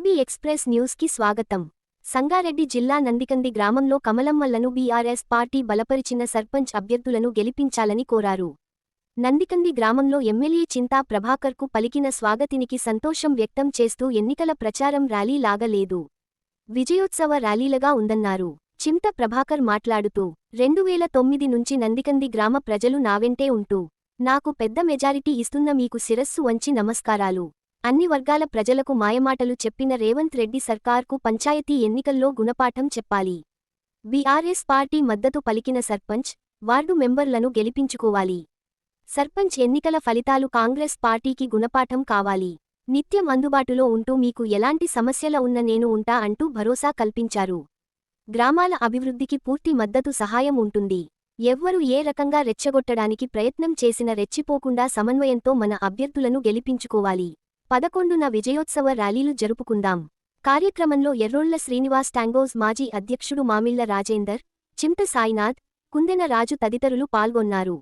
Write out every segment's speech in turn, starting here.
IB express న్యూస్కి స్వాగతం. సంగారెడ్డి జిల్లా నందికంది గ్రామంలో కమలమ్మలను బీఆర్ఎస్ పార్టీ బలపరిచిన సర్పంచ్ అభ్యర్థులను గెలిపించాలని కోరారు. నందికంది గ్రామంలో ఎమ్మెల్యే చింతా ప్రభాకర్కు పలికిన స్వాగతినికి సంతోషం వ్యక్తం చేస్తూ ఎన్నికల ప్రచారం ర్యాలీ లాగలేదు. విజయోత్సవ ర్యాలీలగా ఉందన్నారు. చింత ప్రభాకర్ మాట్లాడుతూ రెండు వేల తొమ్మిది నుంచి నందికంది గ్రామ ప్రజలు నావెంటే ఉంటూ నాకు పెద్ద మెజారిటీ ఇస్తున్న మీకు శిరస్సు వంచి నమస్కారాలు. అన్ని వర్గాల ప్రజలకు మాయమాటలు చెప్పిన రేవంత్ రెడ్డి సర్కార్కు పంచాయతీ ఎన్నికల్లో గుణపాఠం చెప్పాలి. బీఆర్ఎస్ పార్టీ మద్దతు పలికిన సర్పంచ్ వార్డు మెంబర్లను గెలిపించుకోవాలి. సర్పంచ్ ఎన్నికల ఫలితాలు కాంగ్రెస్ పార్టీకి గుణపాఠం కావాలి. నిత్యం అందుబాటులో ఉంటూ మీకు ఎలాంటి సమస్యల ఉన్న నేను ఉంటా అంటూ భరోసా కల్పించారు. గ్రామాల అభివృద్ధికి పూర్తి మద్దతు సహాయం ఉంటుంది. ఎవ్వరు ఏ రకంగా రెచ్చగొట్టడానికి ప్రయత్నం చేసిన రెచ్చిపోకుండా సమన్వయంతో మన అభ్యర్థులను గెలిపించుకోవాలి. పదకొండున విజయోత్సవ ర్యాలీలు జరుపుకుందాం. కార్యక్రమంలో ఎర్రోళ్ళ శ్రీనివాస్ టాంగోస్ మాజీ అధ్యక్షుడు మామిళ్ళ రాజేందర్ చింత సాయినాథ్ కుందెన రాజు తదితరులు పాల్గొన్నారు.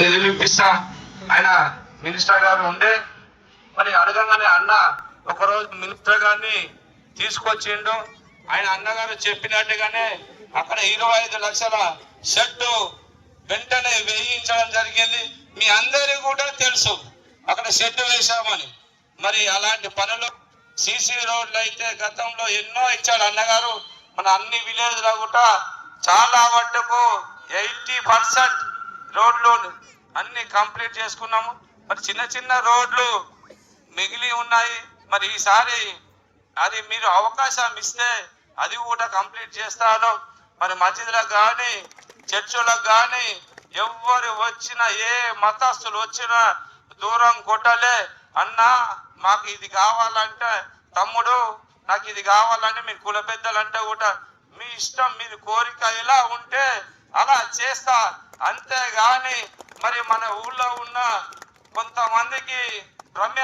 నిరూపిస్తా ఆయన మినిస్టర్ గారు ఉండే మరి అడగంగానే అన్న ఒకరోజు మినిస్టర్ గారిని తీసుకొచ్చిండు. ఆయన అన్నగారు చెప్పినట్టుగానే అక్కడ ఇరవై ఐదు లక్షల షెడ్ వెంటనే వేయించడం జరిగింది. మీ అందరికీ కూడా తెలుసు అక్కడ షెడ్ వేశామని. మరి అలాంటి పనులు సీసీ రోడ్లు అయితే గతంలో ఎన్నో ఇచ్చాడు అన్నగారు. మన అన్ని విలేజ్లో కూడా చాలా మట్టుకు ఎయిటీ పర్సెంట్ రోడ్లు అన్ని కంప్లీట్ చేసుకున్నాము. మరి చిన్న చిన్న రోడ్లు మిగిలి ఉన్నాయి. మరి ఈసారి అది మీరు అవకాశం ఇస్తే అది కూడా కంప్లీట్ చేస్తాను. మరి మసీదులకు కానీ చర్చులకు కానీ ఎవరు వచ్చినా ఏ మతస్థులు వచ్చినా దూరం కొట్టలే. అన్నా మాకు ఇది కావాలంటే తమ్ముడు నాకు ఇది కావాలంటే మీ కుల పెద్దలంటే కూడా మీ ఇష్టం మీది కోరిక ఎలా ఉంటే అలా చేస్తా. అంతేగాని మరి మన ఊళ్ళో ఉన్న కొంతమందికి రమ్య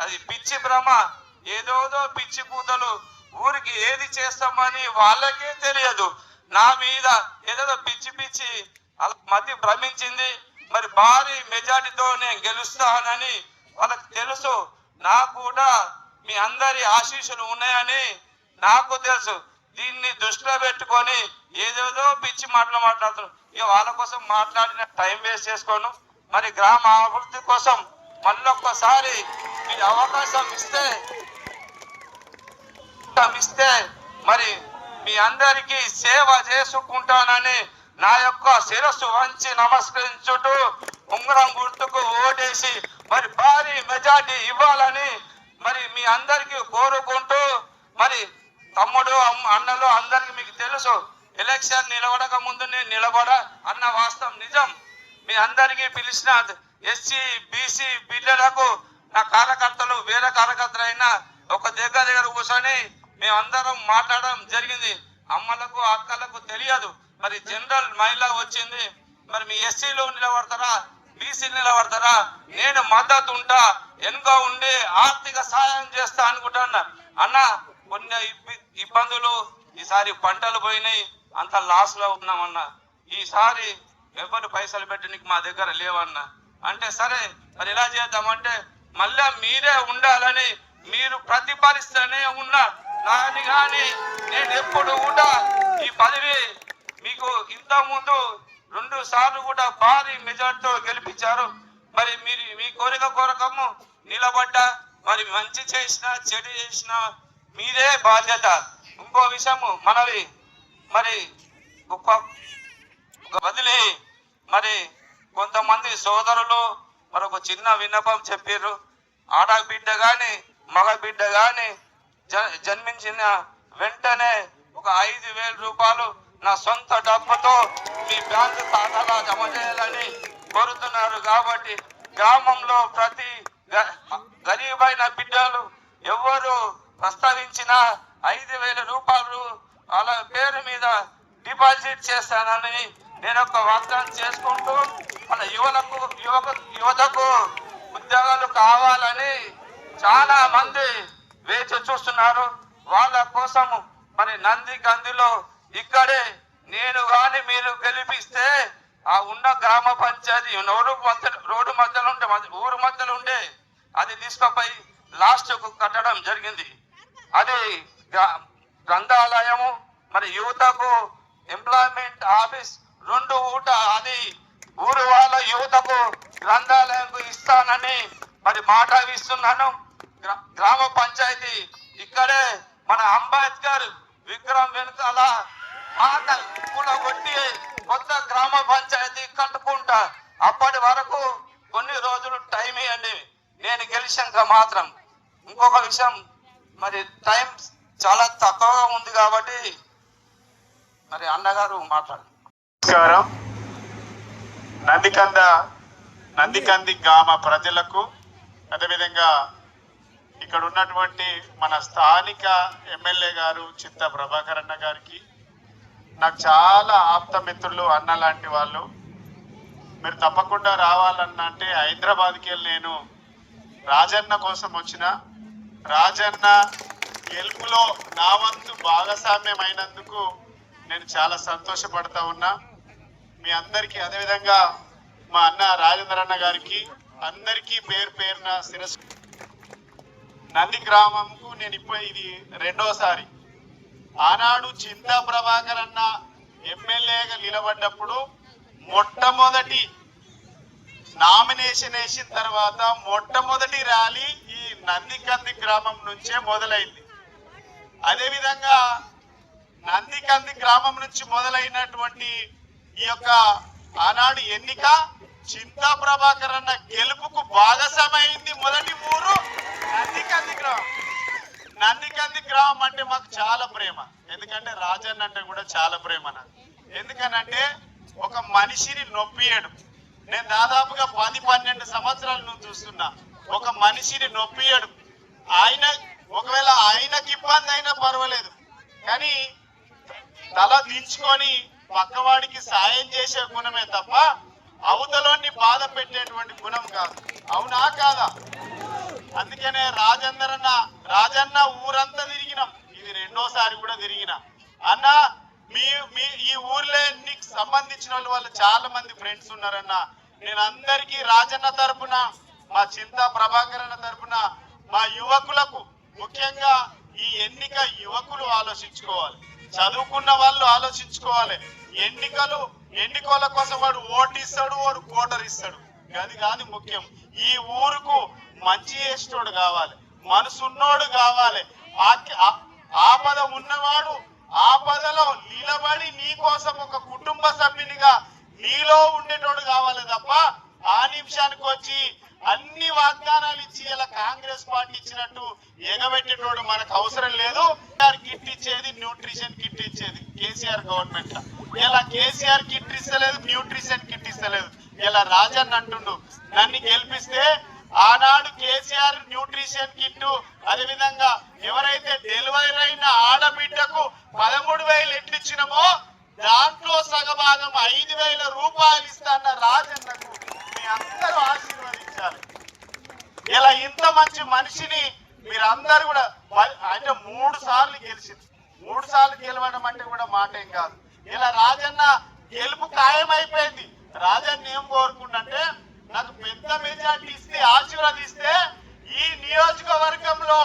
అది పిచ్చి భ్రమ ఏదోదో పిచ్చి కూతలు ఊరికి ఏది చేస్తామని వాళ్ళకే తెలియదు. నా మీద ఏదేదో పిచ్చి పిచ్చి అలా మతి భ్రమించింది. మరి భారీ మెజార్టీతో నేను గెలుస్తానని వాళ్ళకి తెలుసు. నాకు కూడా మీ అందరి ఆశీస్సులు ఉన్నాయని నాకు తెలుసు. దీన్ని దృష్టిలో పెట్టుకొని ఏదేదో పిచ్చి మాటలు మాట్లాడుతున్నారు. ఇక వాళ్ళ కోసం మాట్లాడిన టైం వేస్ట్ చేసుకోను. మరి గ్రామ అభివృద్ధి కోసం మళ్ళొక్కసారి మీ అవకాశం ఇస్తే ఇస్తే మరి మీ అందరికీ సేవ చేసుకుంటానని నా యొక్క శిరస్సు వంచి నమస్కరించుటూ ఉంగరం గుర్తుకు ఓటేసి మరి భారీ మెజార్టీ ఇవ్వాలని మరి మీ అందరికీ కోరుకుంటూ మరి తమ్ముడు అన్నలు అందరికి మీకు తెలుసు. ఎలక్షన్ నిలబడక ముందు నేను నిలబడ అన్న వాస్తవం నిజం. మీ అందరికీ పిలిచిన ఎస్సీ బీసీ బిడ్డలకు నా కార్యకర్తలు వేరే కార్యకర్తలు అయినా ఒక దగ్గర దగ్గర కూర్చొని మేమందరం మాట్లాడడం జరిగింది. అమ్మలకు అక్కలకు తెలియదు. మరి జనరల్ మహిళ వచ్చింది. మరి మీ ఎస్సీలో నిలబడతారా బీసీ నిలబడతారా? నేను మద్దతు ఉంటా వెనుక ఉండి ఆర్థిక సహాయం చేస్తా అనుకుంటున్నా. అన్న కొన్ని ఇబ్బందులు ఈసారి పంటలు పోయినాయి అంత లాస్లో ఉన్నామన్నా. ఈసారి ఎవరు పైసలు పెట్టడానికి మా దగ్గర లేవన్నా. అంటే సరే మరి ఎలా చేద్దామంటే మళ్ళా మీరే ఉండాలని మీరు ప్రతిపాదిస్తూనే ఉన్నా నాని కానీ నేను ఎప్పుడు కూడా ఈ పదవి మీకు ఇంత ముందు రెండు సార్లు కూడా భారీ మెజార్టీతో గెలిపించారు. మరి మీరు మీ కోరిక కోరకము నిలబడ్డా మరి మంచి చేసిన చెడు చేసిన మీదే బాధ్యత. ఇంకో విషయము మనవి మరి గొప్ప వదిలి మరి కొంతమంది సోదరులు మరి ఒక చిన్న విన్నపం చెప్పారు ఆడబిడ్డ గాని మగ బిడ్డ గాని జన్మించిన వెంటనే ఒక ఐదు వేల రూపాయలు నా సొంత డబ్బుతో మీ బ్యాంకు ఖాతాలో జమ చేయాలని కోరుతున్నారు కాబట్టి గ్రామంలో ప్రతి గ- గరీబైన బిడ్డలు ఎవరు ప్రస్తావించిన ఐదు వేల రూపాయలు వాళ్ళ పేరు మీద డిపాజిట్ చేస్తానని నేను ఒక వాగ్దానం చేసుకుంటూ మన యువలకు యువక యువతకు ఉద్యోగాలు కావాలని చాలా మంది వేచి చూస్తున్నారు. వాళ్ళ కోసము మరి నంది గందిలో ఇక్కడే నేను కానీ మీరు గెలిపిస్తే ఆ ఉన్న గ్రామ పంచాయతీ రోడ్డు మధ్య రోడ్డు మధ్యలో ఉండే ఊరు మధ్యలో ఉండే అది తీసుకుపోయి లాస్ట్ కట్టడం జరిగింది. అది గ్రా- గ్రంథాలయము మరి యువతకు ఎంప్లాయ్మెంట్ ఆఫీస్ రెండు ఊట అది ఊరు వాళ్ళ యువతకు గ్రంథాలయం ఇస్తానని మరి మాట ఇస్తున్నాను గ్రా- గ్రామ పంచాయతీ ఇక్కడే మన అంబేద్కర్ విగ్రహం వెనుకాల మాట కూడగొట్టి కొత్త గ్రామ పంచాయతీ కట్టుకుంటా. అప్పటి వరకు కొన్ని రోజులు టైం ఇవ్వండి నేను గెలిచాక మాత్రం ఇంకొక విషయం మరి టైం చాలా తక్కువగా ఉంది కాబట్టి మరి అన్నగారు మాట్లాడు. నమస్కారం. నందికంద నందికంది గ్రామ ప్రజలకు అదేవిధంగా ఇక్కడ ఉన్నటువంటి మన స్థానిక ఎమ్మెల్యే గారు చింత ప్రభాకర్ అన్న గారికి నాకు చాలా ఆప్త మిత్రులు అన్న లాంటి వాళ్ళు. మీరు తప్పకుండా రావాలన్న అంటే హైదరాబాద్కి వెళ్ళి నేను రాజన్న కోసం వచ్చిన రాజన్న గెలుపులో నా వంతు భాగస్వామ్యం అయినందుకు నేను చాలా సంతోషపడతా ఉన్నా. మీ అందరికీ అదేవిధంగా మా అన్న రాజేంద్ర అన్న గారికి అందరికీ పేరు పేరున శిరస్సు. నంది గ్రామంకు నేను ఇప్పుడు ఇది రెండోసారి. ఆనాడు చింతా ప్రభాకర్ అన్న ఎమ్మెల్యేగా నిలబడ్డప్పుడు మొట్టమొదటి నామినేషన్ వేసిన తర్వాత మొట్టమొదటి ర్యాలీ ఈ నందికంది గ్రామం నుంచే మొదలైంది. అదేవిధంగా నందికంది గ్రామం నుంచి మొదలైనటువంటి ఈ యొక్క ఆనాడు ఎన్నిక చింతా ప్రభాకర్ అన్న గెలుపుకు భాగస్వామైంది మొదటి ఊరు నందికంది గ్రామం. నందికంది గ్రామం అంటే మాకు చాలా ప్రేమ. ఎందుకంటే రాజన్న అంటే కూడా చాలా ప్రేమ నాకు. ఎందుకనంటే ఒక మనిషిని నొప్పియడు. నేను దాదాపుగా పది పన్నెండు సంవత్సరాల నుంచి చూస్తున్నా. ఒక మనిషిని నొప్పియడు. ఆయన ఒకవేళ ఆయనకి ఇబ్బంది అయినా పర్వాలేదు. కానీ తల దించుకొని పక్కవాడికి సాయం చేసే గుణమే తప్ప అవతలోని బాధ పెట్టేటువంటి గుణం కాదు. అవునా కాదా? అందుకనే రాజేందర్ అన్న రాజన్న ఊరంతా తిరిగినాం. ఇది రెండోసారి కూడా తిరిగిన. అన్న మీ మీ ఈ ఊర్లో నీకు సంబంధించిన వాళ్ళు వాళ్ళు చాలా మంది ఫ్రెండ్స్ ఉన్నారన్న. నేను అందరికీ రాజన్న తరపున మా చింతా ప్రభాకరణ తరపున మా యువకులకు ముఖ్యంగా ఈ ఎన్నిక యువకులు ఆలోచించుకోవాలి. చదువుకున్న వాళ్ళు ఆలోచించుకోవాలి. ఎన్నికలు ఎన్నికల కోసం వాడు ఓటిస్తాడు వాడు కోటర్ ఇస్తాడు అది కాదు ముఖ్యం. ఈ ఊరుకు మంచి చేసేటోడు కావాలి. మనసున్నోడు కావాలి. ఆ- ఆ- ఆపద ఉన్నవాడు ఆపదలో నిలబడి నీ కోసం ఒక కుటుంబ సభ్యునిగా నీలో ఉండేటోడు కావాలి తప్ప ఆ నిమిషానికి వచ్చి అన్ని వాగ్దానాలు ఇచ్చి ఇలా కాంగ్రెస్ పార్టీ ఇచ్చినట్టు ఎగబెట్టేటోడు మనకు అవసరం లేదు. కిట్ ఇచ్చేది న్యూట్రిషన్ కిట్ ఇచ్చేది కేసీఆర్ గవర్నమెంట్ ఇలా కేసీఆర్ కిట్ ఇస్తలేదు న్యూట్రిషన్ కిట్ ఇస్తలేదు. ఇలా రాజన్ అంటుండు నన్ను గెలిపిస్తే ఆనాడు కేసీఆర్ న్యూట్రిషన్ కిట్ అదే విధంగా ఎవరైతే డెలివరీ అయిన ఆడబిడ్డకు పదమూడు వేలు ఎట్లు ఇచ్చినామో దాంట్లో సగభాగం ఐదు వేల రూపాయలు ఇస్తాన్న రాజన్నకు మీ అందరూ ఆశీర్వదించాలి ఇలా ఇంత మంచి మనిషిని మీరందరూ కూడా బ- అంటే మూడు సార్లు గెలిచింది. మూడు సార్లు గెలవడం అంటే కూడా మాట ఏం కాదు. ఇలా రాజన్న గెలుపు ఖాయమైపోయింది. రాజన్న ఏం కోరుకుంటే నాకు పెద్ద మెజార్టీ ఇస్తే ఆశీర్వదిస్తే ఈ నియోజకవర్గంలో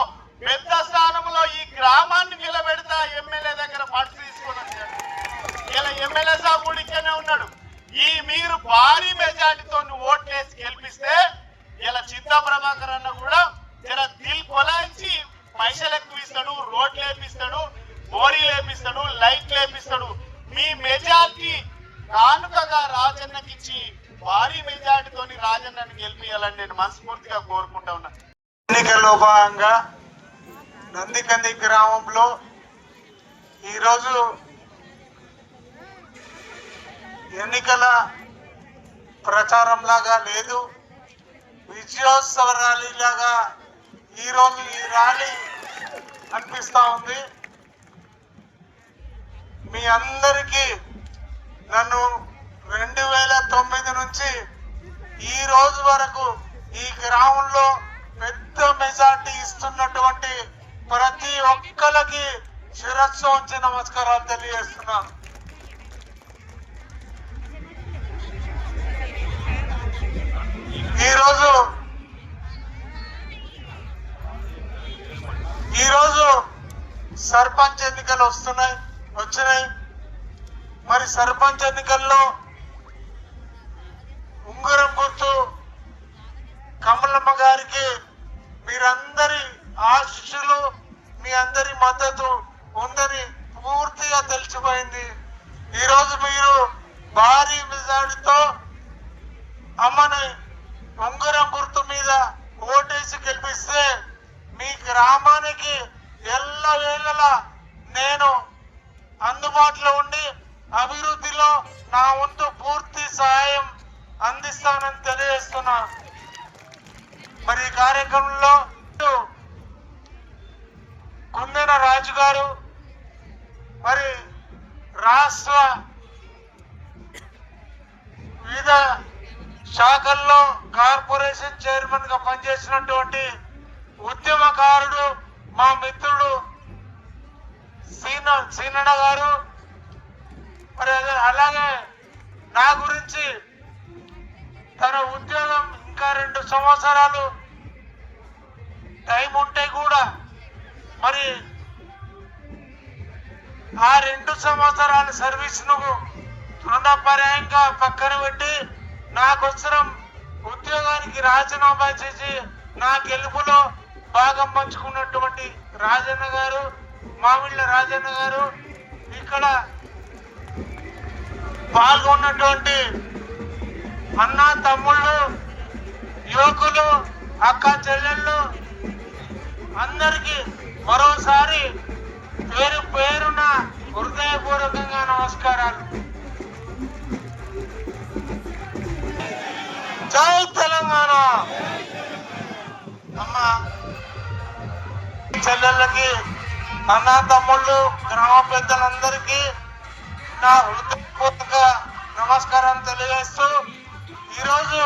పెద్ద స్థానంలో ఈ గ్రామాన్ని నిలబెడతా ఎమ్మెల్యే దగ్గర ఫండ్స్ తీసుకొని వచ్చాడు ఇలా ఎమ్మెల్యే సాబ్ కూడా ఇక్కడనే ఉన్నాడు. ఈ మీరు భారీ మెజార్టీతో ఓట్లేసి గెలిపిస్తే ఇలా చింతా ప్రభాకర్ అన్న కూడా జర దిల్ కొలాయించి పైసలు ఎక్కువ ఇస్తాడు రోడ్లు వేపిస్తాడు బోరీ లేపిస్తాడు లైట్ లేపిస్తాడు మీ మెజార్టీ కానుకగా రాజన్నకి ఇచ్చి భారీ మెజార్టీతోని రాజన్నని గెలిపియాలని నేను మనస్ఫూర్తిగా కోరుకుంటా ఉన్నా. ఎన్నికల్లో భాగంగా నందికంది గ్రామంలో ఈరోజు ఎన్నికల ప్రచారం లాగా లేదు. విజయోత్సవ ర్యాలీ లాగా ఈరోజు ఈ ర్యాలీ అనిపిస్తా ఉంది. మీ అందరికీ నన్ను రెండు వేల తొమ్మిది నుంచి ఈ రోజు వరకు ఈ గ్రామంలో పెద్ద మెజార్టీ ఇస్తున్నటువంటి ప్రతి ఒక్కరికి శిరస్సు ఉంచి నమస్కారాలు తెలియజేస్తున్నాను ఈరోజు ఈరోజు సర్పంచ్ ఎన్నికలు వస్తున్నాయి వచ్చినాయి. మరి సర్పంచ్ ఎన్నికల్లో ఉంగరం గుర్తు కమలమ్మ గారికి మీరందరి ఆశీస్సులు మీ అందరి మద్దతు ఉందని పూర్తిగా తెలిసిపోయింది. ఈరోజు మీరు భారీ మెజార్టీతో అమ్మని ఉంగరం గుర్తు మీద ఓటేసి గెలిపిస్తే కూడా నేను అందుబాటులో ఉండి అభివృద్ధిలో నా వంతు పూర్తి సహాయం అందిస్తానని తెలియజేస్తున్నా. మరి ఈ కార్యక్రమంలో కుందన రాజు గారు మరి రాష్ట్ర వివిధ శాఖల్లో కార్పొరేషన్ చైర్మన్గా పనిచేసినటువంటి ఉద్యమకారుడు మా మిత్రుడు సీన సీనన్న గారు. మరి అలాగే నా గురించి తన ఉద్యోగం ఇంకా రెండు సంవత్సరాలు టైం ఉంటే కూడా మరి ఆ రెండు సంవత్సరాల సర్వీస్ను తృణపర్యంగా పక్కన పెట్టి నాకోసరం ఉద్యోగానికి రాజీనామా చేసి నా గెలుపులో భాగం పంచుకున్నటువంటి రాజన్న గారు మామిళ్ళ రాజన్న గారు ఇక్కడ పాల్గొన్నటువంటి అన్న తమ్ముళ్ళు యువకులు అక్క చెల్లెళ్ళు అందరికీ మరోసారి పేరు పేరున హృదయపూర్వకంగా నమస్కారాలు. జై తెలంగాణ! అమ్మ చెల్లెళ్ళకి అన్న తమ్ముళ్ళు గ్రామ పెద్దలందరికీ నా హృదయపూర్వక నమస్కారం తెలియజేస్తూ ఈరోజు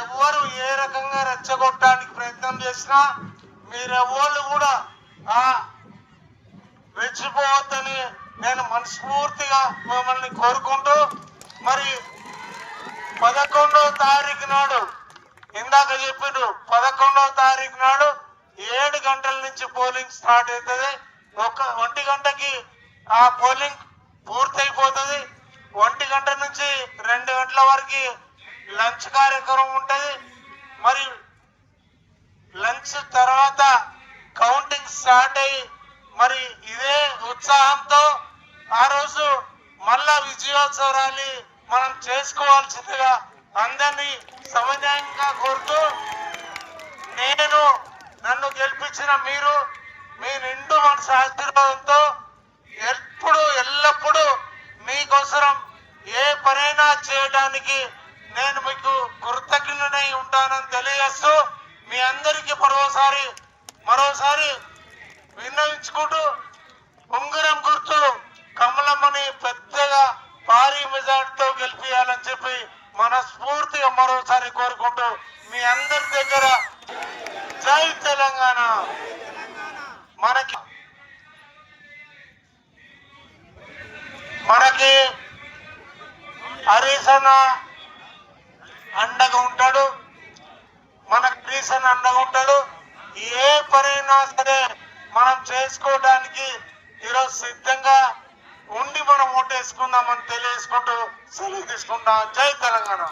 ఎవ్వరు ఏ రకంగా రెచ్చగొట్టడానికి ప్రయత్నం చేసినా మీరెవ్వరు కూడా ఆ రెచ్చిపోవద్దని నేను మనస్ఫూర్తిగా మిమ్మల్ని కోరుకుంటూ మరి పదకొండవ తారీఖు నాడు ఇందాక చెప్పిండు పదకొండవ తారీఖు నాడు ఏడు గంటల నుంచి పోలింగ్ స్టార్ట్ అవుతుంది. ఒక ఒంటి గంటకి ఆ పోలింగ్ పూర్తయిపోతుంది. ఒంటి గంట నుంచి రెండు గంటల వరకు లంచ్ కార్యక్రమం ఉంటుంది. మరి లంచ్ తర్వాత కౌంటింగ్ స్టార్ట్ అయ్యి మరి ఇదే ఉత్సాహంతో ఆ రోజు మళ్ళా విజయోత్సవ ర్యాలీ మనం చేసుకోవాల్సిందిగా అందరినీ సమన్యాయంగా కోరుతూ నేను నన్ను గెలిపించిన మీరు మీ నిండు మనసు ఆశీర్వాదంతో ఎప్పుడు ఎల్లప్పుడూ మీకోసరం ఏ పనైనా చేయడానికి నేను మీకు కృతజ్ఞనై ఉంటానని తెలియజేస్తూ మీ అందరికీ మరోసారి మరోసారి విన్నవించుకుంటూ ఉంగరం గుర్తు కమలమ్మని పెద్దగా భారీ మెజార్టీతో గెలిపియాలని చెప్పి మనస్ఫూర్తిగా మరోసారి కోరుకుంటూ మీ అందరి దగ్గర జై తెలంగాణ. మనకి మనకి హరీష్ అండగా ఉంటాడు. మనకు ప్రీసన్ అండగా ఉంటాడు. ఏ పనైనా సరే మనం చేసుకోవడానికి ఈరోజు సిద్ధంగా ఉండి మనం ఓటేసుకుందామని తెలియజేసుకుంటూ సెలవు తీసుకుంటాం. జై తెలంగాణ.